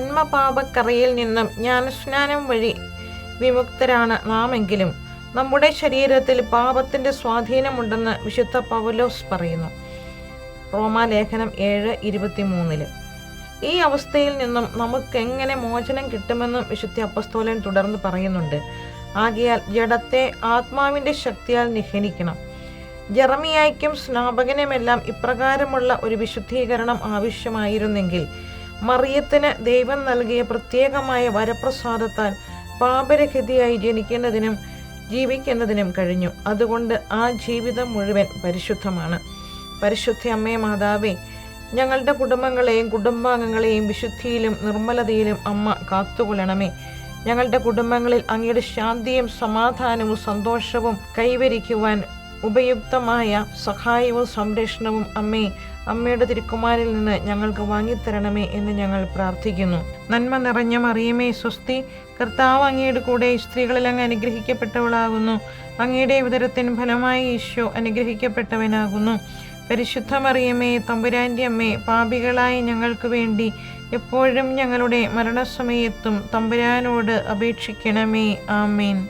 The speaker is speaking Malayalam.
പാപക്കറയിൽ നിന്നും ജ്ഞാനസ്നാനം വഴി വിമുക്തരാണ് നാമെങ്കിലും. നമ്മുടെ ശരീരത്തിൽ പാപത്തിന്റെ സ്വാധീനമുണ്ടെന്ന് വിശുദ്ധ പൗലോസ് പറയുന്നു. റോമാലേഖനം ഏഴ് ഇരുപത്തിമൂന്നിൽ. ഈ അവസ്ഥയിൽ നിന്നും നമുക്ക് എങ്ങനെ മോചനം കിട്ടുമെന്നും വിശുദ്ധ അപ്പസ്തോലൻ തുടർന്ന് പറയുന്നുണ്ട്. ആകയാൽ ജഡത്തെ ആത്മാവിന്റെ ശക്തിയാൽ നിഹനിക്കണം. ജർമിയായിക്കും സ്നാപകനുമെല്ലാം ഇപ്രകാരമുള്ള ഒരു വിശുദ്ധീകരണം ആവശ്യമായിരുന്നെങ്കിൽ മറിയത്തിന് ദൈവം നൽകിയ പ്രത്യേകമായ വരപ്രസാദത്താൽ പാപരഹിതയായി ജനിക്കുന്നതിനും ജീവിക്കുന്നതിനും കഴിഞ്ഞു. അതുകൊണ്ട് ആ ജീവിതം മുഴുവൻ പരിശുദ്ധമാണ്. പരിശുദ്ധ അമ്മേ മാതാവേ ഞങ്ങളുടെ കുടുംബങ്ങളെയും കുടുംബാംഗങ്ങളെയും വിശുദ്ധിയിലും നിർമ്മലതയിലും അമ്മ കാത്തുകൊള്ളണമേ. ഞങ്ങളുടെ കുടുംബങ്ങളിൽ അങ്ങയുടെ ശാന്തിയും സമാധാനവും സന്തോഷവും കൈവരിക്കുവാൻ ഉപയുക്തമായ സഹായവും സംരക്ഷണവും അമ്മേ അമ്മയുടെ തിരുക്കുമാരിൽ നിന്ന് ഞങ്ങൾക്ക് വാങ്ങിത്തരണമേ എന്ന് ഞങ്ങൾ പ്രാർത്ഥിക്കുന്നു. നന്മ നിറഞ്ഞ മറിയമേ സ്വസ്തി. കർത്താവ് അങ്ങയുടെ കൂടെ സ്ത്രീകളിൽ അങ്ങ് അനുഗ്രഹിക്കപ്പെട്ടവളാകുന്നു. അങ്ങയുടെ ഉദരത്തിൻ ഫലമായി ഈശോ അനുഗ്രഹിക്കപ്പെട്ടവനാകുന്നു. പരിശുദ്ധ മറിയമേ തമ്പുരാന്റെ അമ്മേ പാപികളായ ഞങ്ങൾക്ക് വേണ്ടി എപ്പോഴും ഞങ്ങളുടെ മരണസമയത്തും തമ്പുരാനോട് അപേക്ഷിക്കണമേ. ആമേൻ.